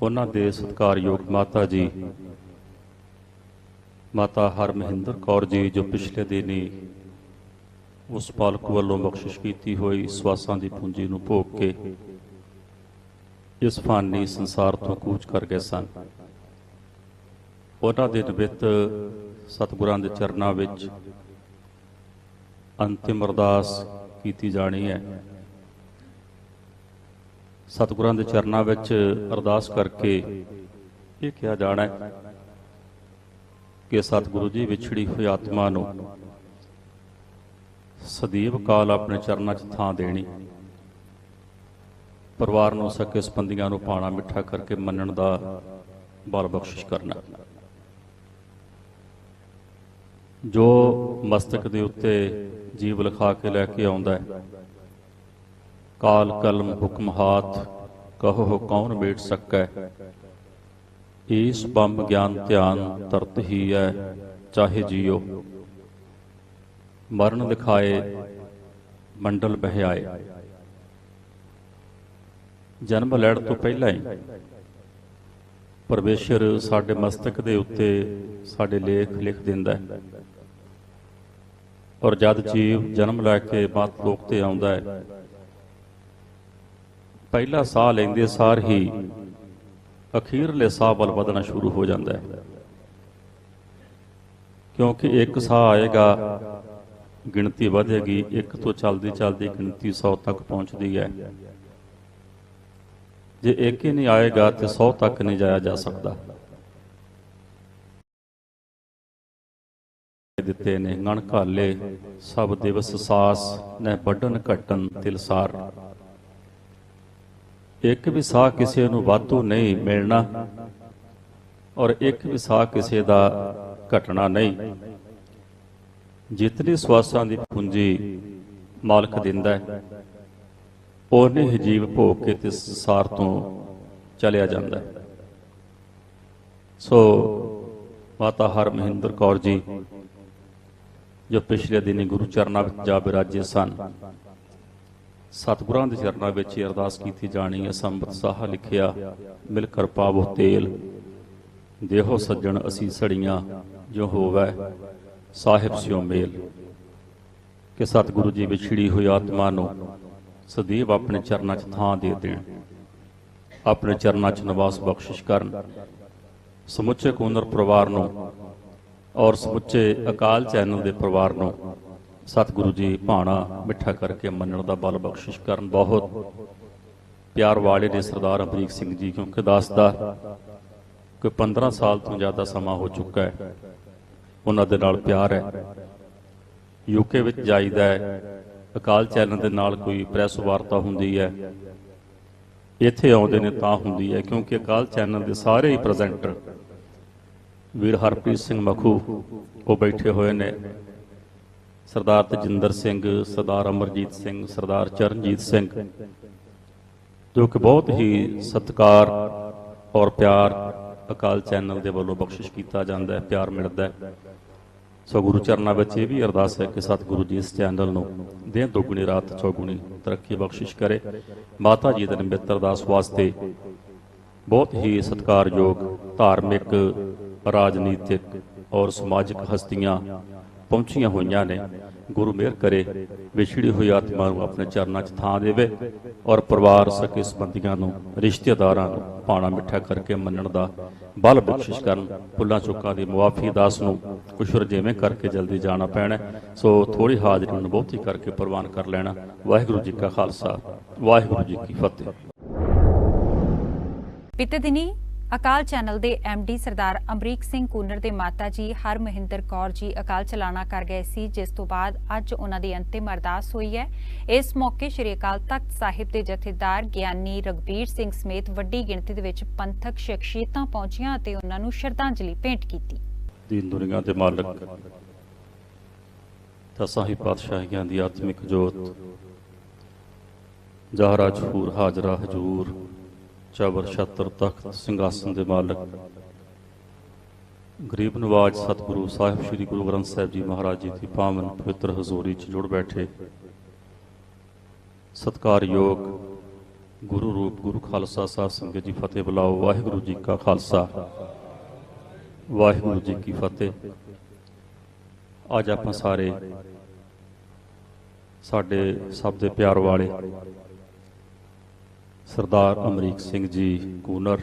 ਉਹਨਾਂ ਦੇ ਸਤਿਕਾਰਯੋਗ ਮਾਤਾ ਜੀ, ਮਾਤਾ ਹਰਮਹਿੰਦਰ ਕੌਰ ਜੀ, ਜੋ ਪਿਛਲੇ ਦਿਨੀ ਉਸ ਪਾਲਕ ਵੱਲੋਂ ਬਖਸ਼ਿਸ਼ ਕੀਤੀ ਹੋਈ ਸਵਾਸਾਂ ਦੀ ਪੂੰਜੀ ਨੂੰ ਭੋਗ ਕੇ ਇਸ ਫਾਨੀ ਸੰਸਾਰ ਤੋਂ ਕੂਚ ਕਰ ਗਏ ਸਨ। ਉਹਨਾਂ ਦੇ ਨਿਮਿਤ ਸਤਿਗੁਰਾਂ ਦੇ ਚਰਨਾਂ ਵਿੱਚ ਅੰਤਿਮ ਅਰਦਾਸ ਕੀਤੀ ਜਾਣੀ ਹੈ। ਸਤਿਗੁਰਾਂ ਦੇ ਚਰਨਾਂ ਵਿੱਚ ਅਰਦਾਸ ਕਰਕੇ ਇਹ ਕਿਹਾ ਜਾਣਾ ਹੈ ਕਿ ਸਤਿਗੁਰੂ ਜੀ ਵਿਛੜੀ ਹੋਈ ਆਤਮਾ ਨੂੰ ਸਦੀਵ ਕਾਲ ਆਪਣੇ ਚਰਨਾਂ 'ਚ ਥਾਂ ਦੇਣੀ, ਪਰਿਵਾਰ ਨੂੰ ਸਕੇ ਸੰਬੰਧੀਆਂ ਨੂੰ ਪਾਣਾ ਮਿੱਠਾ ਕਰਕੇ ਮੰਨਣ ਦਾ ਬਲ ਬਖਸ਼ਿਸ਼ ਕਰਨਾ। ਜੋ ਮਸਤਕ ਦੇ ਉੱਤੇ ਜੀਵ ਲਿਖਾ ਕੇ ਲੈ ਕੇ ਆਉਂਦਾ ਹੈ। ਕਾਲ ਕਲਮ ਹੁਕਮ ਹਾਥ, ਕਹੋ ਕੌਣ ਬੈਠ ਸਕੈ। ਈਸ ਬੰਬ ਗਿਆਨ ਧਿਆਨ ਤਰਤ ਹੀ ਹੈ ਚਾਹੇ ਜੀਓ। ਮਰਨ ਦਿਖਾਏ ਮੰਡਲ ਬਹਿਆਏ। ਜਨਮ ਲੈਣ ਤੋਂ ਪਹਿਲਾਂ ਹੀ ਪਰਮੇਸ਼ਰ ਸਾਡੇ ਮਸਤਕ ਦੇ ਉੱਤੇ ਸਾਡੇ ਲੇਖ ਲਿਖ ਦਿੰਦਾ ਹੈ। ਔਰ ਜਦ ਜੀਵ ਜਨਮ ਲੈ ਕੇ ਮਾਤ ਲੋਕ ਤੇ ਆਉਂਦਾ ਹੈ, ਪਹਿਲਾ ਸਾਹ ਲੈਂਦੇ ਸਾਰ ਹੀ ਅਖੀਰਲੇ ਸਾਹ ਵੱਲ ਵਧਣਾ ਸ਼ੁਰੂ ਹੋ ਜਾਂਦਾ ਹੈ। ਕਿਉਂਕਿ ਇੱਕ ਸਾਹ ਆਏਗਾ, ਗਿਣਤੀ ਵਧੇਗੀ, ਇੱਕ ਤੋਂ ਚੱਲਦੀ ਚੱਲਦੀ ਗਿਣਤੀ 100 ਤੱਕ ਪਹੁੰਚਦੀ ਹੈ। ਜੇ ਇੱਕ ਹੀ ਨਹੀਂ ਆਏਗਾ ਤੇ 100 ਤੱਕ ਨਹੀਂ ਜਾਇਆ ਜਾ ਸਕਦਾ। ਦਿੱਤੇ ਨੇ। ਗਣ ਘਾਲੇ ਸਭ ਦਿਵਸ ਸਾਸ ਨਹਿ ਵੱਡਨ ਘਟਨ ਤਿਲਸਾਰ ਇੱਕ ਵੀ ਸਾਹ ਕਿਸੇ ਨੂੰ ਵਾਧੂ ਨਹੀਂ ਮਿਲਣਾ ਔਰ ਇੱਕ ਵੀ ਸਾਹ ਕਿਸੇ ਦਾ ਘਟਣਾ ਨਹੀਂ। ਜਿਤਨੀ ਸਵਾਸਾਂ ਦੀ ਪੂੰਜੀ ਮਾਲਕ ਦਿੰਦਾ ਹੈ ਉਹਨੇ ਹੀ ਜੀਵ ਭੋਗ ਕੇ ਤੇ ਸੰਸਾਰ ਤੋਂ ਚਲਿਆ ਜਾਂਦਾ ਹੈ। ਸੋ ਮਾਤਾ ਹਰ ਮਹਿੰਦਰ ਕੌਰ ਜੀ ਜੋ ਪਿਛਲੇ ਦਿਨੀ ਗੁਰੂ ਚਰਨਾਂ ਵਿੱਚ ਜਾ ਬਿਰਾਜੇ ਸਨ। ਸਤਿਗੁਰਾਂ ਦੇ ਚਰਨਾਂ ਵਿੱਚ ਇਹ ਅਰਦਾਸ ਕੀਤੀ ਜਾਣੀ ਹੈ ਸੰਬਤ ਸਾਹ ਲਿਖਿਆ ਮਿਲ ਕਰ ਪਾਵੋ ਤੇਲ। ਦੇਹੋ ਸੱਜਣ ਅਸੀਂ ਸੜੀਆਂ, ਜੋ ਹੋਵੇ ਸਾਹਿਬ ਸਿਓ ਮੇਲ। ਕਿ ਸਤਿਗੁਰੂ ਜੀ ਵਿਛੜੀ ਹੋਈ ਆਤਮਾ ਨੂੰ ਸਦੀਵ ਆਪਣੇ ਚਰਨਾਂ 'ਚ ਥਾਂ ਦੇ ਦੇਣ। ਆਪਣੇ ਚਰਨਾਂ 'ਚ ਨਿਵਾਸ ਬਖਸ਼ਿਸ਼ ਕਰਨ। ਸਮੁੱਚੇ ਕੂਨਰ ਪਰਿਵਾਰ ਨੂੰ ਔਰ ਸਮੁੱਚੇ ਅਕਾਲ ਚੈਨਲ ਦੇ ਪਰਿਵਾਰ ਨੂੰ ਸਤਿਗੁਰੂ ਜੀ ਭਾਣਾ ਮਿੱਠਾ ਕਰਕੇ ਮੰਨਣ ਦਾ ਬਲ ਬਖਸ਼ਿਸ਼ ਕਰਨ ਬਹੁਤ ਪਿਆਰ ਵਾਲੇ ਨੇ ਸਰਦਾਰ ਅਮਰੀਕ ਸਿੰਘ ਜੀ, ਕਿਉਂਕਿ ਦੱਸਦਾ ਕਿ 15 ਸਾਲ ਤੋਂ ਜ਼ਿਆਦਾ ਸਮਾਂ ਹੋ ਚੁੱਕਾ ਹੈ। ਉਹਨਾਂ ਦੇ ਨਾਲ ਪਿਆਰ ਹੈ। ਯੂਕੇ ਵਿੱਚ ਜਾਈਦਾ ਹੈ। ਅਕਾਲ ਚੈਨਲ ਦੇ ਨਾਲ ਕੋਈ ਪ੍ਰੈਸ ਵਾਰਤਾ ਹੁੰਦੀ ਹੈ। ਇੱਥੇ ਆਉਂਦੇ ਨੇ ਤਾਂ ਹੁੰਦੀ ਹੈ, ਕਿਉਂਕਿ ਅਕਾਲ ਚੈਨਲ ਦੇ ਸਾਰੇ ਹੀ ਪ੍ਰੈਜ਼ੈਂਟਰ ਵੀਰ ਹਰਪ੍ਰੀਤ ਸਿੰਘ ਮਖੂ, ਉਹ ਬੈਠੇ ਹੋਏ ਨੇ। ਸਰਦਾਰ ਤਜਿੰਦਰ ਸਿੰਘ, ਸਰਦਾਰ ਅਮਰਜੀਤ ਸਿੰਘ, ਸਰਦਾਰ ਚਰਨਜੀਤ ਸਿੰਘ, ਜੋ ਕਿ ਬਹੁਤ ਹੀ ਸਤਿਕਾਰ ਔਰ ਪਿਆਰ ਅਕਾਲ ਚੈਨਲ ਦੇ ਵੱਲੋਂ ਬਖਸ਼ਿਸ਼ ਕੀਤਾ ਜਾਂਦਾ ਹੈ, ਪਿਆਰ ਮਿਲਦਾ ਹੈ। ਸੋ ਗੁਰੂ ਚਰਨਾਂ ਵਿੱਚ ਇਹ ਵੀ ਅਰਦਾਸ ਹੈ ਕਿ ਸਤਿਗੁਰੂ ਜੀ ਇਸ ਚੈਨਲ ਨੂੰ ਦਿਨ ਦੁਗਣੀ, ਰਾਤ ਚੌਗੁਣੀ ਤਰੱਕੀ ਬਖਸ਼ਿਸ਼ ਕਰੇ। ਮਾਤਾ ਜੀ ਦੇ ਨਿਮਿਤ ਅਰਦਾਸ ਵਾਸਤੇ ਬਹੁਤ ਹੀ ਸਤਿਕਾਰਯੋਗ, ਧਾਰਮਿਕ ਰਾਜਨੀਤਿਕ ਔਰ ਸਮਾਜਿਕ ਹਸਤੀਆਂ ਪਹੁੰਚੀਆਂ ਹੋਈਆਂ ਨੇ। ਗੁਰੂ ਮਿਹਰ ਕਰੇ, ਵਿਛੜੀ ਹੋਈ ਆਤਮਾ ਨੂੰ ਆਪਣੇ ਚਰਨਾਂ 'ਚ ਥਾਂ ਦੇਵੇ ਔਰ ਪਰਿਵਾਰ ਸਕੇ ਸੰਬੰਧੀਆਂ ਨੂੰ, ਰਿਸ਼ਤੇਦਾਰਾਂ ਨੂੰ ਪਾਣਾ ਮਿੱਠਾ ਕਰਕੇ ਮੰਨਣ ਦਾ ਬਲ ਬਖਸ਼ਿਸ਼ ਕਰਨ। ਭੁੱਲਾਂ ਚੁੱਕਾਂ ਦੀ ਮੁਆਫੀ ਦਾਸ ਨੂੰ ਕੁਸ਼ਰ ਜਿਵੇਂ ਕਰਕੇ ਜਲਦੀ ਜਾਣਾ ਪੈਣਾ। ਸੋ ਥੋੜੀ ਹਾਜ਼ਰੀ ਨੂੰ ਬਹੁਤੀ ਕਰਕੇ ਪ੍ਰਵਾਨ ਕਰ ਲੈਣਾ। ਵਾਹਿਗੁਰੂ ਜੀ ਕਾ ਖਾਲਸਾ, ਵਾਹਿਗੁਰੂ ਜੀ ਕੀ ਫਤਿਹ।
ਬੀਤੇ ਦਿਨੀ ਅਕਾਲ ਚੈਨਲ ਦੇ ਡੀ ਸਰਦਾਰ ਅਮਰੀਕ ਸਿੰਘ ਕੂਨਰ ਦੇ ਮਾਤਾ ਜੀ ਹਰਮਹਿੰਦਰ ਕੌਰ ਜੀ ਅਕਾਲ ਚਲਾਣਾ ਕਰ ਗਏ ਸੀ, ਜਿਸ ਤੋਂ ਬਾਅਦ ਅੱਜ ਉਹਨਾਂ ਦੀ ਅੰਤਿਮ ਅਰਦਾਸ ਹੋਈ ਹੈ। ਇਸ ਮੌਕੇ ਸ੍ਰੀ ਅਕਾਲ ਤਖਤ ਸਾਹਿਬ ਦੇ ਜਥੇਦਾਰ ਗਿਆਨੀ ਰਗਬੀਰ ਸਿੰਘ ਸਮੇਤ ਵੱਡੀ ਗਿਣਤੀ ਦੇ ਵਿੱਚ ਪੰਥਕ ਸ਼ਖਸੀਅਤਾਂ ਪਹੁੰਚੀਆਂ ਅਤੇ ਉਹਨਾਂ ਨੂੰ ਸ਼ਰਧਾਂਜਲੀ ਭੇਂਟ ਕੀਤੀ।
ਦੀਨ ਦੁਨੀਆ ਦੇ ਮਾਲਕ, ਦਸਾਂ ਪਾਤਸ਼ਾਹੀਆਂ ਦੀ ਆਤਮਿਕ ਜੋਤ ਜਹਰਾ ਜਹੂਰ ਹਾਜ਼ਰਾ ਹਜੂਰ ਚਬਰ ਛਤਰ ਤਖਤ ਸਿੰਘਾਸਨ ਦੇ ਮਾਲਕ। ਗਰੀਬ ਨਵਾਜ ਸਤਿਗੁਰੂ ਸਾਹਿਬ ਸ੍ਰੀ ਗੁਰੂ ਗ੍ਰੰਥ ਸਾਹਿਬ ਜੀ ਮਹਾਰਾਜ ਜੀ ਦੀ ਪਾਵਨ ਪਵਿੱਤਰ ਹਜ਼ੂਰੀ 'ਚ ਜੁੜ ਬੈਠੇ। ਸਤਕਾਰਯੋਗ ਗੁਰੂ ਰੂਪ ਗੁਰੂ ਖਾਲਸਾ ਸਾਹਿਬ ਸੰਗਤ ਜੀ ਫਤਿਹ ਬੁਲਾਓ। ਵਾਹਿਗੁਰੂ ਜੀ ਕਾ ਖਾਲਸਾ। ਵਾਹਿਗੁਰੂ ਜੀ ਕੀ ਫਤਿਹ। ਅੱਜ ਆਪਾਂ ਸਾਰੇ ਸਾਡੇ ਸਭ ਦੇ ਪਿਆਰ ਵਾਲੇ ਸਰਦਾਰ ਅਮਰੀਕ ਸਿੰਘ ਜੀ ਕੂਨਰ,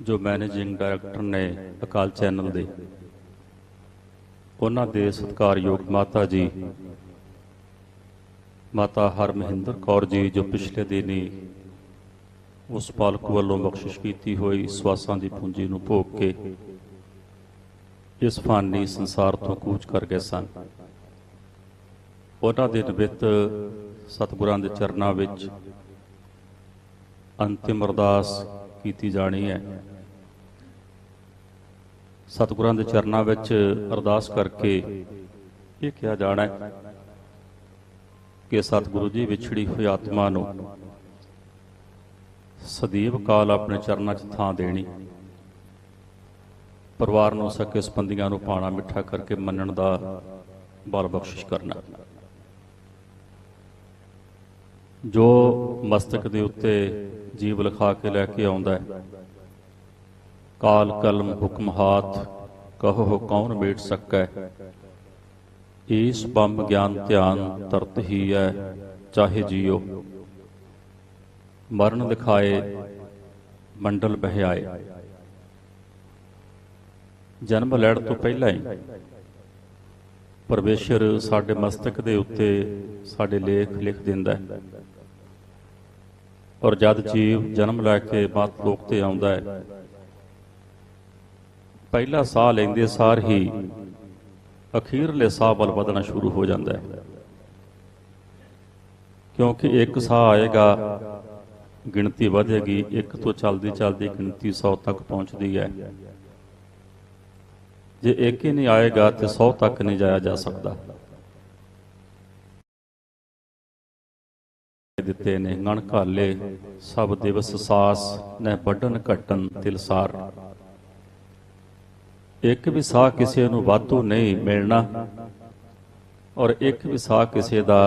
ਜੋ ਮੈਨੇਜਿੰਗ ਡਾਇਰੈਕਟਰ ਨੇ ਅਕਾਲ ਚੈਨਲ ਦੇ। ਉਹਨਾਂ ਦੇ ਸਤਿਕਾਰਯੋਗ ਮਾਤਾ ਜੀ, ਮਾਤਾ ਹਰ ਮਹਿੰਦਰ ਕੌਰ ਜੀ, ਜੋ ਪਿਛਲੇ ਦਿਨੀ ਉਸ ਪਾਲਕ ਵੱਲੋਂ ਬਖਸ਼ਿਸ਼ ਕੀਤੀ ਹੋਈ ਸਵਾਸਾਂ ਦੀ ਪੂੰਜੀ ਨੂੰ ਭੋਗ ਕੇ ਇਸ ਫਾਨੀ ਸੰਸਾਰ ਤੋਂ ਕੂਚ ਕਰ ਗਏ ਸਨ। ਉਹਨਾਂ ਦੇ ਨਿਮਿਤ ਸਤਿਗੁਰਾਂ ਦੇ ਚਰਨਾਂ ਵਿੱਚ ਅੰਤਿਮ ਅਰਦਾਸ ਕੀਤੀ ਜਾਣੀ ਹੈ। ਸਤਿਗੁਰਾਂ ਦੇ ਚਰਨਾਂ ਵਿੱਚ ਅਰਦਾਸ ਕਰਕੇ ਇਹ ਕਿਹਾ ਜਾਣਾ ਹੈ ਕਿ ਸਤਿਗੁਰੂ ਜੀ ਵਿਛੜੀ ਹੋਈ ਆਤਮਾ ਨੂੰ ਸਦੀਵ ਕਾਲ ਆਪਣੇ ਚਰਨਾਂ 'ਚ ਥਾਂ ਦੇਣੀ, ਪਰਿਵਾਰ ਨੂੰ ਸਕੇ ਸੰਬੰਧੀਆਂ ਨੂੰ ਪਾਣਾ ਮਿੱਠਾ ਕਰਕੇ ਮੰਨਣ ਦਾ ਬਲ ਬਖਸ਼ਿਸ਼ ਕਰਨਾ। ਜੋ ਮਸਤਕ ਦੇ ਉੱਤੇ ਜੀਵ ਲਿਖਾ ਕੇ ਲੈ ਕੇ ਆਉਂਦਾ ਹੈ। ਕਾਲ ਕਲਮ ਹੁਕਮ ਹਾਥ, ਕਹੋ ਕੌਣ ਮੇਟ ਸਕੈ। ਈਸ ਬੰਮ ਗਿਆਨ ਧਿਆਨ ਤਰਤ ਹੀ ਹੈ ਚਾਹੇ ਜੀਓ। ਮਰਨ ਦਿਖਾਏ, ਮੰਡਲ ਬਹਿਆਏ। ਜਨਮ ਲੈਣ ਤੋਂ ਪਹਿਲਾਂ ਹੀ ਪਰਮੇਸ਼ਰ ਸਾਡੇ ਮਸਤਕ ਦੇ ਉੱਤੇ ਸਾਡੇ ਲੇਖ ਲਿਖ ਦਿੰਦਾ ਹੈ। ਔਰ ਜਦ ਜੀਵ ਜਨਮ ਲੈ ਕੇ ਮਾਤ ਲੋਕ ਤੇ ਆਉਂਦਾ ਹੈ, ਪਹਿਲਾ ਸਾਹ ਲੈਂਦੇ ਸਾਰ ਹੀ ਅਖੀਰਲੇ ਸਾਹ ਵੱਲ ਵਧਣਾ ਸ਼ੁਰੂ ਹੋ ਜਾਂਦਾ ਹੈ। ਕਿਉਂਕਿ ਇੱਕ ਸਾਹ ਆਏਗਾ, ਗਿਣਤੀ ਵਧੇਗੀ, ਇੱਕ ਤੋਂ ਚੱਲਦੀ ਚੱਲਦੀ ਗਿਣਤੀ 100 ਤੱਕ ਪਹੁੰਚਦੀ ਹੈ। ਜੇ ਇੱਕ ਹੀ ਨਹੀਂ ਆਏਗਾ ਤੇ 100 ਤੱਕ ਨਹੀਂ ਜਾਇਆ ਜਾ ਸਕਦਾ। ਦਿੱਤੇ ਨੇ ਗਣ ਘਾਲੇ ਸਭ ਦਿਵਸ ਸਾਸ ਨਹਿ ਵੱਢਣ ਘਟਨ ਤਿਲਸਾਰ ਇੱਕ ਵੀ ਸਾਹ ਕਿਸੇ ਨੂੰ ਵਾਧੂ ਨਹੀਂ ਮਿਲਣਾ ਔਰ ਇੱਕ ਵੀ ਸਾਹ ਕਿਸੇ ਦਾ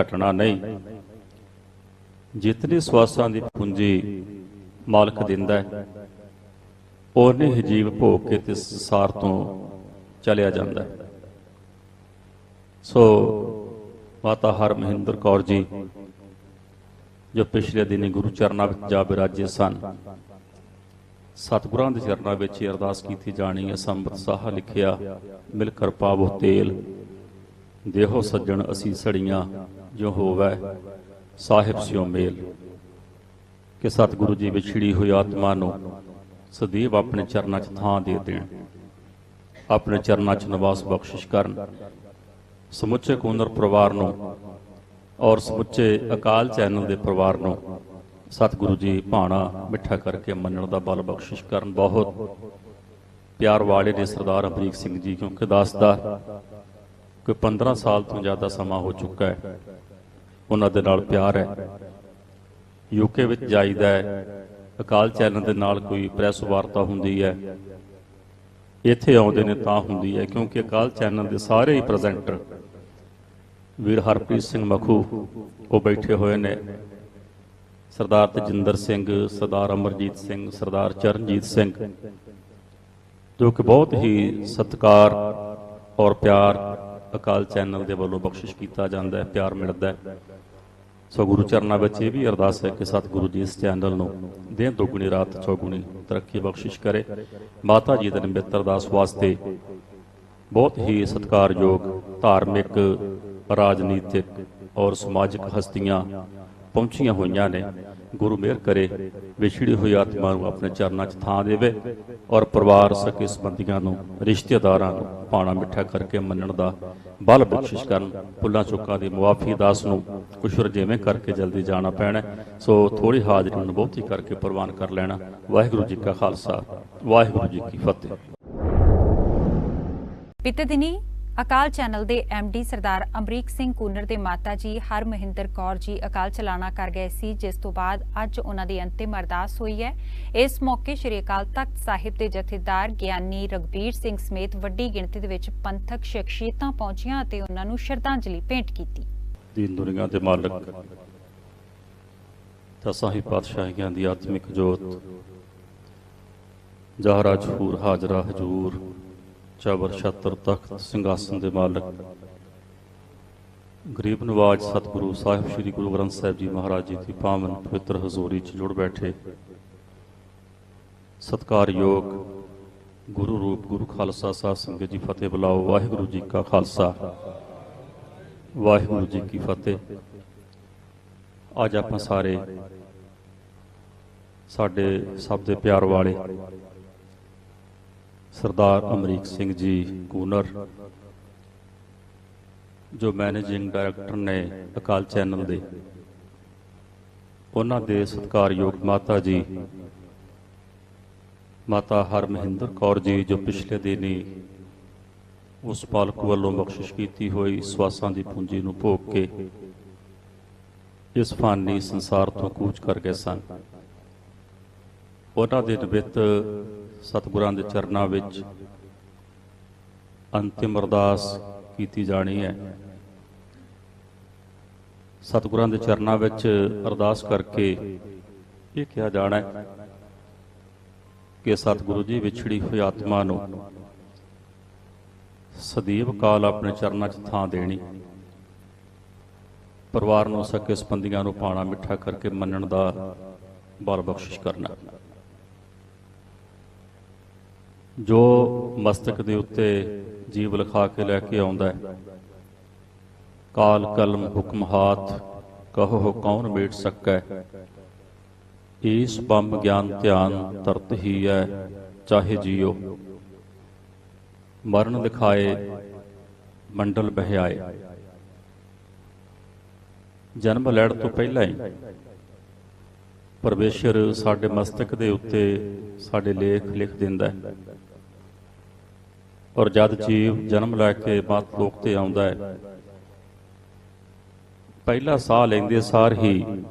ਘਟਣਾ ਨਹੀਂ। ਜਿਤਨੀ ਸਵਾਸਾਂ ਦੀ ਪੂੰਜੀ ਮਾਲਕ ਦਿੰਦਾ ਹੈ ਉਹਨੇ ਹੀ ਜੀਵ ਭੋਗ ਕੇ ਤੇ ਸੰਸਾਰ ਤੋਂ ਚਲਿਆ ਜਾਂਦਾ। ਹੈ ਸੋ ਮਾਤਾ ਹਰ ਮਹਿੰਦਰ ਕੌਰ ਜੀ, ਜੋ ਪਿਛਲੇ ਦਿਨੀ ਗੁਰੂ ਚਰਨਾਂ ਵਿੱਚ ਜਾ ਬਿਰਾਜੇ ਸਨ, ਸਤਿਗੁਰਾਂ ਦੇ ਚਰਨਾਂ ਵਿੱਚ ਹੀ ਅਰਦਾਸ ਕੀਤੀ ਜਾਣੀ ਹੈ। ਸੰਬਤ ਸਾਹ ਲਿਖਿਆ ਮਿਲ ਕਰ ਪਾਵੋ ਤੇਲ, ਦੇਹੋ ਸੱਜਣ ਅਸੀਂ ਸੜੀਆਂ ਜੋ ਹੋਵੇ ਸਾਹਿਬ ਸਿਓ ਮੇਲ। ਕਿ ਸਤਿਗੁਰੂ ਜੀ ਵਿਛੜੀ ਹੋਈ ਆਤਮਾ ਨੂੰ ਸਦੀਵ ਆਪਣੇ ਚਰਨਾਂ 'ਚ ਥਾਂ ਦੇ ਦੇਣ। ਆਪਣੇ ਚਰਨਾਂ 'ਚ ਨਿਵਾਸ ਬਖਸ਼ਿਸ਼ ਕਰਨ। ਸਮੁੱਚੇ ਕੂਨਰ ਪਰਿਵਾਰ ਨੂੰ ਔਰ ਸਮੁੱਚੇ ਅਕਾਲ ਚੈਨਲ ਦੇ ਪਰਿਵਾਰ ਨੂੰ ਸਤਿਗੁਰੂ ਜੀ ਭਾਣਾ ਮਿੱਠਾ ਕਰਕੇ ਮੰਨਣ ਦਾ ਬਲ ਬਖਸ਼ਿਸ਼ ਕਰਨ। ਬਹੁਤ ਪਿਆਰ ਵਾਲੇ ਨੇ ਸਰਦਾਰ ਅਮਰੀਕ ਸਿੰਘ ਜੀ, ਕਿਉਂਕਿ ਦੱਸਦਾ ਕਿ 15 ਸਾਲ ਤੋਂ ਜ਼ਿਆਦਾ ਸਮਾਂ ਹੋ ਚੁੱਕਾ ਹੈ। ਉਹਨਾਂ ਦੇ ਨਾਲ ਪਿਆਰ ਹੈ। ਯੂਕੇ ਵਿੱਚ ਜਾਈਦਾ ਹੈ। ਅਕਾਲ ਚੈਨਲ ਦੇ ਨਾਲ ਕੋਈ ਪ੍ਰੈਸ ਵਾਰਤਾ ਹੁੰਦੀ ਹੈ। ਇੱਥੇ ਆਉਂਦੇ ਨੇ ਤਾਂ ਹੁੰਦੀ ਹੈ, ਕਿਉਂਕਿ ਅਕਾਲ ਚੈਨਲ ਦੇ ਸਾਰੇ ਹੀ ਪ੍ਰੈਜ਼ੈਂਟਰ ਵੀਰ ਹਰਪ੍ਰੀਤ ਸਿੰਘ ਮਖੂ, ਉਹ ਬੈਠੇ ਹੋਏ ਨੇ। ਸਰਦਾਰ ਤਜਿੰਦਰ ਸਿੰਘ, ਸਰਦਾਰ ਅਮਰਜੀਤ ਸਿੰਘ, ਸਰਦਾਰ ਚਰਨਜੀਤ ਸਿੰਘ, ਜੋ ਕਿ ਬਹੁਤ ਹੀ ਸਤਿਕਾਰ ਔਰ ਪਿਆਰ ਅਕਾਲ ਚੈਨਲ ਦੇ ਵੱਲੋਂ ਬਖਸ਼ਿਸ਼ ਕੀਤਾ ਜਾਂਦਾ ਹੈ, ਪਿਆਰ ਮਿਲਦਾ ਹੈ। ਸੋ ਗੁਰੂ ਚਰਨਾਂ ਵਿੱਚ ਇਹ ਵੀ ਅਰਦਾਸ ਹੈ ਕਿ ਸਤਿਗੁਰੂ ਜੀ ਇਸ ਚੈਨਲ ਨੂੰ ਦਿਨ ਦੁਗਣੀ, ਰਾਤ ਚੌਗੁਣੀ ਤਰੱਕੀ ਬਖਸ਼ਿਸ਼ ਕਰੇ। ਮਾਤਾ ਜੀ ਦੇ ਨਿਮਿੱਤ ਅਰਦਾਸ ਵਾਸਤੇ ਬਹੁਤ ਹੀ ਸਤਿਕਾਰਯੋਗ ਧਾਰਮਿਕ, ਰਾਜਨੀਤਿਕ ਔਰ ਸਮਾਜਿਕ ਹਸਤੀਆਂ ਪਹੁੰਚੀਆਂ ਹੋਈਆਂ ਨੇ। ਗੁਰੂ ਮਿਹਰ ਕਰੇ, ਵਿਛੜੀ ਹੋਈ ਆਤਮਾ ਨੂੰ ਆਪਣੇ ਚਰਨਾਂ 'ਚ ਥਾਂ ਦੇਵੇ ਔਰ ਪਰਿਵਾਰ ਸਕੇ ਸੰਬੰਧੀਆਂ ਨੂੰ, ਰਿਸ਼ਤੇਦਾਰਾਂ ਨੂੰ ਪਾਣਾ ਮਿੱਠਾ ਕਰਕੇ ਮੰਨਣ ਦਾ ਬਲ ਬਖਸ਼ਿਸ਼ ਕਰਨ ਪੁੱਲਾਂ ਚੁੱਕਾਂ ਦੀ ਮੁਆਫੀ ਦਾਸ ਨੂੰ ਕੁਛ ਰਜੇਵੇਂ ਕਰਕੇ ਜਲਦੀ ਜਾਣਾ ਪੈਣਾ ਸੋ ਥੋੜੀ ਹਾਜ਼ਰੀ ਨੂੰ ਬਹੁਤੀ ਕਰਕੇ ਪ੍ਰਵਾਨ ਕਰ ਲੈਣਾ। ਵਾਹਿਗੁਰੂ ਜੀ ਕਾ ਖਾਲਸਾ, ਵਾਹਿਗੁਰੂ ਜੀ ਕੀ ਫਤਿਹ।
ਬੀਤੇ ਦਿਨੀ ਅਕਾਲ ਚੈਨਲ ਦੇ ਡੀ ਸਰਦਾਰ ਅਮਰੀਕ ਸਿੰਘ ਕੂਨਰ ਦੇ ਮਾਤਾ ਜੀ ਹਰਮਹਿੰਦਰ ਕੌਰ ਜੀ ਅਕਾਲ ਚਲਾਣਾ ਕਰ ਗਏ ਸੀ, ਜਿਸ ਤੋਂ ਬਾਅਦ ਅੱਜ ਉਹਨਾਂ ਦੀ ਅੰਤਿਮ ਅਰਦਾਸ ਹੋਈ ਹੈ। ਇਸ ਮੌਕੇ ਸ੍ਰੀ ਅਕਾਲ ਤਖਤ ਸਾਹਿਬ ਦੇ ਜਥੇਦਾਰ ਗਿਆਨੀ ਰਗਬੀਰ ਸਿੰਘ ਸਮੇਤ ਵੱਡੀ ਗਿਣਤੀ ਦੇ ਵਿੱਚ ਪੰਥਕ ਸ਼ਖਸੀਅਤਾਂ ਪਹੁੰਚੀਆਂ ਅਤੇ ਉਹਨਾਂ ਨੂੰ ਸ਼ਰਧਾਂਜਲੀ ਭੇਂਟ ਕੀਤੀ।
ਦੀਨ ਦੁਨੀਆ ਦੇ ਮਾਲਕ, ਦਸਾਂ ਹੀ ਪਾਤਸ਼ਾਹੀਆਂ ਦੀ ਆਤਮਿਕ ਜੋਤ ਜਹਰਾ ਜਹੂਰ ਹਾਜ਼ਰਾ ਹਜੂਰ। ਚਬਰ ਛਤਰ ਤਖਤ ਸਿੰਘਾਸਨ ਦੇ ਮਾਲਕ। ਗਰੀਬ ਨਵਾਜ ਸਤਿਗੁਰੂ ਸਾਹਿਬ ਸ੍ਰੀ ਗੁਰੂ ਗ੍ਰੰਥ ਸਾਹਿਬ ਜੀ ਮਹਾਰਾਜ ਜੀ ਦੀ ਪਾਵਨ ਪਵਿੱਤਰ ਹਜ਼ੂਰੀ 'ਚ ਜੁੜ ਬੈਠੇ। ਸਤਕਾਰਯੋਗ ਗੁਰੂ ਰੂਪ ਗੁਰੂ ਖਾਲਸਾ ਸਾਹਿਬ ਸੰਗਤ ਜੀ ਫਤਿਹ ਬੁਲਾਓ। ਵਾਹਿਗੁਰੂ ਜੀ ਕਾ ਖਾਲਸਾ। ਵਾਹਿਗੁਰੂ ਜੀ ਕੀ ਫਤਿਹ। ਅੱਜ ਆਪਾਂ ਸਾਰੇ ਸਾਡੇ ਸਭ ਦੇ ਪਿਆਰ ਵਾਲੇ ਸਰਦਾਰ ਅਮਰੀਕ ਸਿੰਘ ਜੀ ਕੂਨਰ, ਜੋ ਮੈਨੇਜਿੰਗ ਡਾਇਰੈਕਟਰ ਨੇ ਅਕਾਲ ਚੈਨਲ ਦੇ। ਉਹਨਾਂ ਦੇ ਸਤਿਕਾਰਯੋਗ ਮਾਤਾ ਜੀ, ਮਾਤਾ ਹਰ ਮਹਿੰਦਰ ਕੌਰ ਜੀ, ਜੋ ਪਿਛਲੇ ਦਿਨੀ ਉਸ ਪਾਲਕ ਵੱਲੋਂ ਬਖਸ਼ਿਸ਼ ਕੀਤੀ ਹੋਈ ਸਵਾਸਾਂ ਦੀ ਪੂੰਜੀ ਨੂੰ ਭੋਗ ਕੇ ਇਸ ਫਾਨੀ ਸੰਸਾਰ ਤੋਂ ਕੂਚ ਕਰ ਗਏ ਸਨ। ਉਹਨਾਂ ਦੇ ਨਿਮਿੱਤ ਸਤਿਗੁਰਾਂ ਦੇ ਚਰਨਾਂ ਵਿੱਚ ਅੰਤਿਮ ਅਰਦਾਸ ਕੀਤੀ ਜਾਣੀ ਹੈ। ਸਤਿਗੁਰਾਂ ਦੇ ਚਰਨਾਂ ਵਿੱਚ ਅਰਦਾਸ ਕਰਕੇ ਇਹ ਕਿਹਾ ਜਾਣਾ ਹੈ ਕਿ ਸਤਿਗੁਰੂ ਜੀ ਵਿਛੜੀ ਹੋਈ ਆਤਮਾ ਨੂੰ ਸਦੀਵ ਕਾਲ ਆਪਣੇ ਚਰਨਾਂ 'ਚ ਥਾਂ ਦੇਣੀ, ਪਰਿਵਾਰ ਨੂੰ ਸਕੇ ਸੰਬੰਧੀਆਂ ਨੂੰ ਪਾਣਾ ਮਿੱਠਾ ਕਰਕੇ ਮੰਨਣ ਦਾ ਬਲ ਬਖਸ਼ਿਸ਼ ਕਰਨਾ। ਜੋ ਮਸਤਕ ਦੇ ਉੱਤੇ ਜੀਵ ਲਿਖਾ ਕੇ ਲੈ ਕੇ ਆਉਂਦਾ ਹੈ। ਕਾਲ ਕਲਮ ਹੁਕਮ ਹਾਥ, ਕਹੋ ਕੌਣ ਮੇਟ ਸਕੈ। ਈਸ ਬੰਮ ਗਿਆਨ ਧਿਆਨ ਤਰਤ ਹੀ ਹੈ ਚਾਹੇ ਜੀਓ। ਮਰਨ ਦਿਖਾਏ ਮੰਡਲ ਬਹਿਆਏ। ਜਨਮ ਲੈਣ ਤੋਂ ਪਹਿਲਾਂ ਹੀ ਪਰਮੇਸ਼ਰ ਸਾਡੇ ਮਸਤਕ ਦੇ ਉੱਤੇ ਸਾਡੇ ਲੇਖ ਲਿਖ ਦਿੰਦਾ ਹੈ। ਔਰ ਜਦ ਜੀਵ ਜਨਮ ਲੈ ਕੇ ਮਾਤ ਲੋਕ ਤੇ ਆਉਂਦਾ ਹੈ, ਪਹਿਲਾ ਸਾਹ ਲੈਂਦੇ ਸਾਰ ਹੀ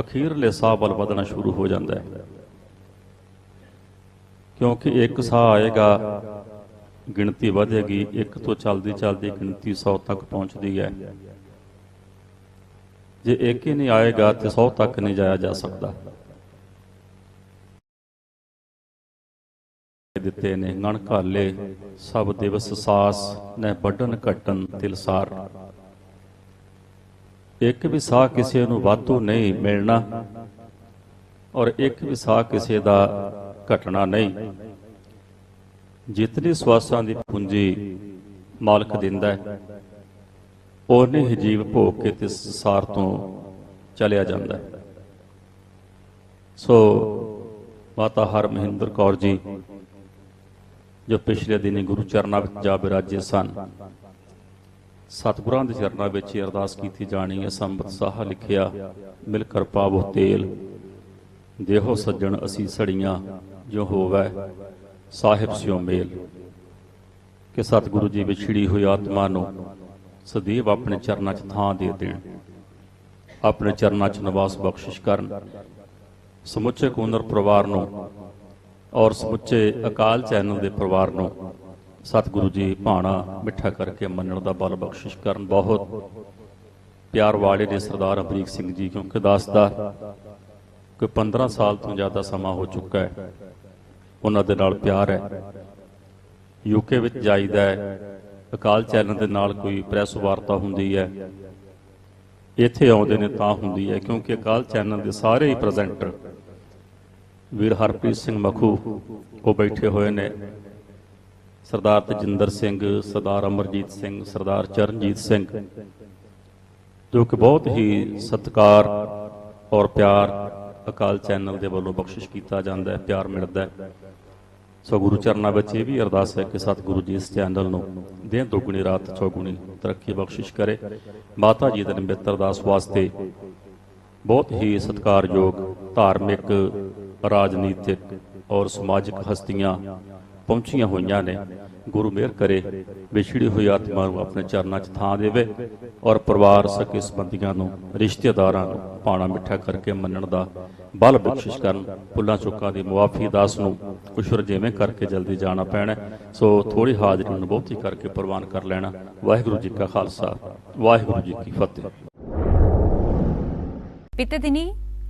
ਅਖੀਰਲੇ ਸਾਹ ਵੱਲ ਵਧਣਾ ਸ਼ੁਰੂ ਹੋ ਜਾਂਦਾ ਹੈ। ਕਿਉਂਕਿ ਇੱਕ ਸਾਹ ਆਏਗਾ, ਗਿਣਤੀ ਵਧੇਗੀ, ਇੱਕ ਤੋਂ ਚੱਲਦੀ ਚੱਲਦੀ ਗਿਣਤੀ 100 ਤੱਕ ਪਹੁੰਚਦੀ ਹੈ। ਜੇ ਇੱਕ ਹੀ ਨਹੀਂ ਆਏਗਾ ਤੇ 100 ਤੱਕ ਨਹੀਂ ਜਾਇਆ ਜਾ ਸਕਦਾ। ਦਿੱਤੇ ਨੇ। ਗਣ ਘਾਲੇ ਸਭ ਦਿਵਸ ਸਾਸ ਨਹਿ ਵੱਢਣ ਘਟਨ ਤਿਲਸਾਰ ਇੱਕ ਵੀ ਸਾਹ ਕਿਸੇ ਨੂੰ ਵਾਧੂ ਨਹੀਂ ਮਿਲਣਾ ਔਰ ਇੱਕ ਵੀ ਸਾਹ ਕਿਸੇ ਦਾ ਘਟਣਾ ਨਹੀਂ। ਜਿਤਨੀ ਸਵਾਸਾਂ ਦੀ ਪੂੰਜੀ ਮਾਲਕ ਦਿੰਦਾ ਹੈ ਉਹਨੇ ਹੀ ਜੀਵ ਭੋਗ ਕੇ ਤੇ ਸੰਸਾਰ ਤੋਂ ਚਲਿਆ ਜਾਂਦਾ ਹੈ। ਸੋ ਮਾਤਾ ਹਰਮਹਿੰਦਰ ਕੌਰ ਜੀ ਜੋ ਪਿਛਲੇ ਦਿਨੀ ਗੁਰੂ ਚਰਨਾਂ ਵਿੱਚ ਜਾ ਬਿਰਾਜੇ ਸਨ। ਸਤਿਗੁਰਾਂ ਦੇ ਚਰਨਾਂ ਵਿੱਚ ਅਰਦਾਸ ਕੀਤੀ ਜਾਣੀ ਹੈ। ਸੰਬਤ ਸਾਹ ਲਿਖਿਆ ਮਿਲ ਕਰ ਪਾਵੋ ਤੇਲ। ਦੇਹੋ ਸੱਜਣ ਅਸੀਂ ਸੜੀਆਂ, ਜੋ ਹੋਵੈ ਸਾਹਿਬ ਸਿਓ ਮੇਲ। ਕਿ ਸਤਿਗੁਰੂ ਜੀ ਵਿਛੜੀ ਹੋਈ ਆਤਮਾ ਨੂੰ ਸਦੀਵ ਆਪਣੇ ਚਰਨਾਂ 'ਚ ਥਾਂ ਦੇ ਦੇਣ। ਆਪਣੇ ਚਰਨਾਂ 'ਚ ਨਿਵਾਸ ਬਖਸ਼ਿਸ਼ ਕਰਨ। ਸਮੁੱਚੇ ਕੂਨਰ ਪਰਿਵਾਰ ਨੂੰ ਔਰ ਸਮੁੱਚੇ ਅਕਾਲ ਚੈਨਲ ਦੇ ਪਰਿਵਾਰ ਨੂੰ ਸਤਿਗੁਰੂ ਜੀ ਭਾਣਾ ਮਿੱਠਾ ਕਰਕੇ ਮੰਨਣ ਦਾ ਬਲ ਬਖਸ਼ਿਸ਼ ਕਰਨ। ਬਹੁਤ ਪਿਆਰ ਵਾਲੇ ਨੇ ਸਰਦਾਰ ਅਮਰੀਕ ਸਿੰਘ ਜੀ, ਕਿਉਂਕਿ ਦੱਸਦਾ ਕਿ 15 ਸਾਲ ਤੋਂ ਜ਼ਿਆਦਾ ਸਮਾਂ ਹੋ ਚੁੱਕਾ ਹੈ। ਉਹਨਾਂ ਦੇ ਨਾਲ ਪਿਆਰ ਹੈ। ਯੂਕੇ ਵਿੱਚ ਜਾਈਦਾ ਹੈ। ਅਕਾਲ ਚੈਨਲ ਦੇ ਨਾਲ ਕੋਈ ਪ੍ਰੈਸ ਵਾਰਤਾ ਹੁੰਦੀ ਹੈ। ਇੱਥੇ ਆਉਂਦੇ ਨੇ ਤਾਂ ਹੁੰਦੀ ਹੈ, ਕਿਉਂਕਿ ਅਕਾਲ ਚੈਨਲ ਦੇ ਸਾਰੇ ਹੀ ਪ੍ਰੈਜ਼ੈਂਟਰ ਵੀਰ ਹਰਪ੍ਰੀਤ ਸਿੰਘ ਮਖੂ, ਉਹ ਬੈਠੇ ਹੋਏ ਨੇ। ਸਰਦਾਰ ਤਜਿੰਦਰ ਸਿੰਘ, ਸਰਦਾਰ ਅਮਰਜੀਤ ਸਿੰਘ, ਸਰਦਾਰ ਚਰਨਜੀਤ ਸਿੰਘ, ਜੋ ਕਿ ਬਹੁਤ ਹੀ ਸਤਿਕਾਰ ਔਰ ਪਿਆਰ ਅਕਾਲ ਚੈਨਲ ਦੇ ਵੱਲੋਂ ਬਖਸ਼ਿਸ਼ ਕੀਤਾ ਜਾਂਦਾ ਹੈ, ਪਿਆਰ ਮਿਲਦਾ ਹੈ। ਸੋ ਗੁਰੂ ਚਰਨਾਂ ਵਿੱਚ ਇਹ ਵੀ ਅਰਦਾਸ ਹੈ ਕਿ ਸਤਿਗੁਰੂ ਜੀ ਇਸ ਚੈਨਲ ਨੂੰ ਦਿਨ ਦੁਗਣੀ, ਰਾਤ ਚੌਗੁਣੀ ਤਰੱਕੀ ਬਖਸ਼ਿਸ਼ ਕਰੇ। ਮਾਤਾ ਜੀ ਦੇ ਨਿਮਿਤ ਅਰਦਾਸ ਵਾਸਤੇ ਬਹੁਤ ਹੀ ਸਤਿਕਾਰਯੋਗ ਧਾਰਮਿਕ, ਰਾਜਨੀਤਿਕ ਔਰ ਸਮਾਜਿਕ ਹਸਤੀਆਂ ਪਹੁੰਚੀਆਂ ਹੋਈਆਂ ਨੇ। ਗੁਰੂ ਮਿਹਰ ਕਰੇ, ਵਿਛੜੀ ਹੋਈ ਆਤਮਾ ਨੂੰ ਆਪਣੇ ਚਰਨਾਂ 'ਚ ਥਾਂ ਦੇਵੇ ਔਰ ਪਰਿਵਾਰ ਸਕੇ ਸੰਬੰਧੀਆਂ ਨੂੰ, ਰਿਸ਼ਤੇਦਾਰਾਂ ਨੂੰ ਪਾਣਾ ਮਿੱਠਾ ਕਰਕੇ ਮੰਨਣ ਦਾ ਬਲ ਬਖਸ਼ਿਸ਼ ਕਰਨ। ਪੁੱਲਾਂ ਚੁੱਕਾਂ ਦੀ ਮੁਆਫੀ ਦਾਸ ਨੂੰ ਕੁਸ਼ਰ ਜਿਵੇਂ ਕਰਕੇ ਜਲਦੀ ਜਾਣਾ ਪੈਣਾ ਸੋ ਥੋੜੀ ਹਾਜ਼ਰੀ ਨੂੰ ਬਹੁਤੀ ਕਰਕੇ ਪ੍ਰਵਾਨ ਕਰ ਲੈਣਾ। ਵਾਹਿਗੁਰੂ ਜੀ ਕਾ ਖਾਲਸਾ, ਵਾਹਿਗੁਰੂ ਜੀ ਕੀ ਫਤਿਹ।
ਬੀਤੇ ਦਿਨੀ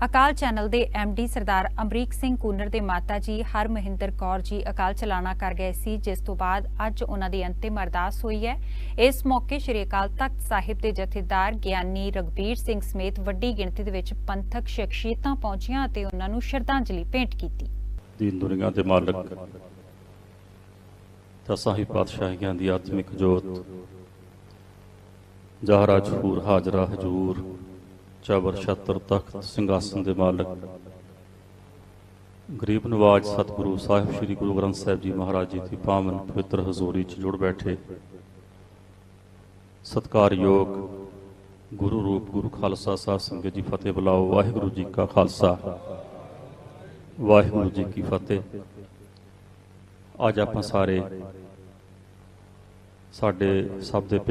ਅਕਾਲ ਚੈਨਲ ਦੇ ਡੀ ਸਰਦਾਰ ਅਮਰੀਕ ਸਿੰਘ ਕੂਨਰ ਦੇ ਮਾਤਾ ਜੀ ਹਰਮਹਿੰਦਰ ਕੌਰ ਜੀ ਅਕਾਲ ਚਲਾਣਾ ਕਰ ਗਏ ਸੀ, ਜਿਸ ਤੋਂ ਬਾਅਦ ਅੱਜ ਉਹਨਾਂ ਦੀ ਅੰਤਿਮ ਅਰਦਾਸ ਹੋਈ ਹੈ। ਇਸ ਮੌਕੇ ਸ੍ਰੀ ਅਕਾਲ ਤਖਤ ਸਾਹਿਬ ਦੇ ਜਥੇਦਾਰ ਗਿਆਨੀ ਰਗਬੀਰ ਸਿੰਘ ਸਮੇਤ ਵੱਡੀ ਗਿਣਤੀ ਦੇ ਵਿੱਚ ਪੰਥਕ ਸ਼ਖਸੀਅਤਾਂ ਪਹੁੰਚੀਆਂ ਅਤੇ ਉਹਨਾਂ ਨੂੰ ਸ਼ਰਧਾਂਜਲੀ ਭੇਂਟ ਕੀਤੀ।
ਦੀਨ ਦੁਨੀਆ ਦੇ ਮਾਲਕ ਦਸਾਂ ਪਾਤਸ਼ਾਹੀਆਂ ਦੀ ਆਤਮਿਕ ਜੋਤ ਜਹਰਾ ਜਹੂਰ ਹਾਜ਼ਰਾ ਹਜੂਰ ਚਬਰ ਛਤਰ ਤਖਤ ਸਿੰਘਾਸਨ ਦੇ ਮਾਲਕ। ਗਰੀਬ ਨਵਾਜ ਸਤਿਗੁਰੂ ਸਾਹਿਬ ਸ੍ਰੀ ਗੁਰੂ ਗ੍ਰੰਥ ਸਾਹਿਬ ਜੀ ਮਹਾਰਾਜ ਜੀ ਦੀ ਪਾਵਨ ਪਵਿੱਤਰ ਹਜ਼ੂਰੀ 'ਚ ਜੁੜ ਬੈਠੇ। ਸਤਕਾਰਯੋਗ ਗੁਰੂ ਰੂਪ ਗੁਰੂ ਖਾਲਸਾ ਸਾਹਿਬ ਸੰਗਤ ਜੀ ਫਤਿਹ ਬੁਲਾਓ। ਵਾਹਿਗੁਰੂ ਜੀ ਕਾ ਖਾਲਸਾ। ਵਾਹਿਗੁਰੂ ਜੀ ਕੀ ਫਤਿਹ। ਅੱਜ ਆਪਾਂ ਸਾਰੇ ਸਾਡੇ ਸਭ ਦੇ ਪਿਆਰ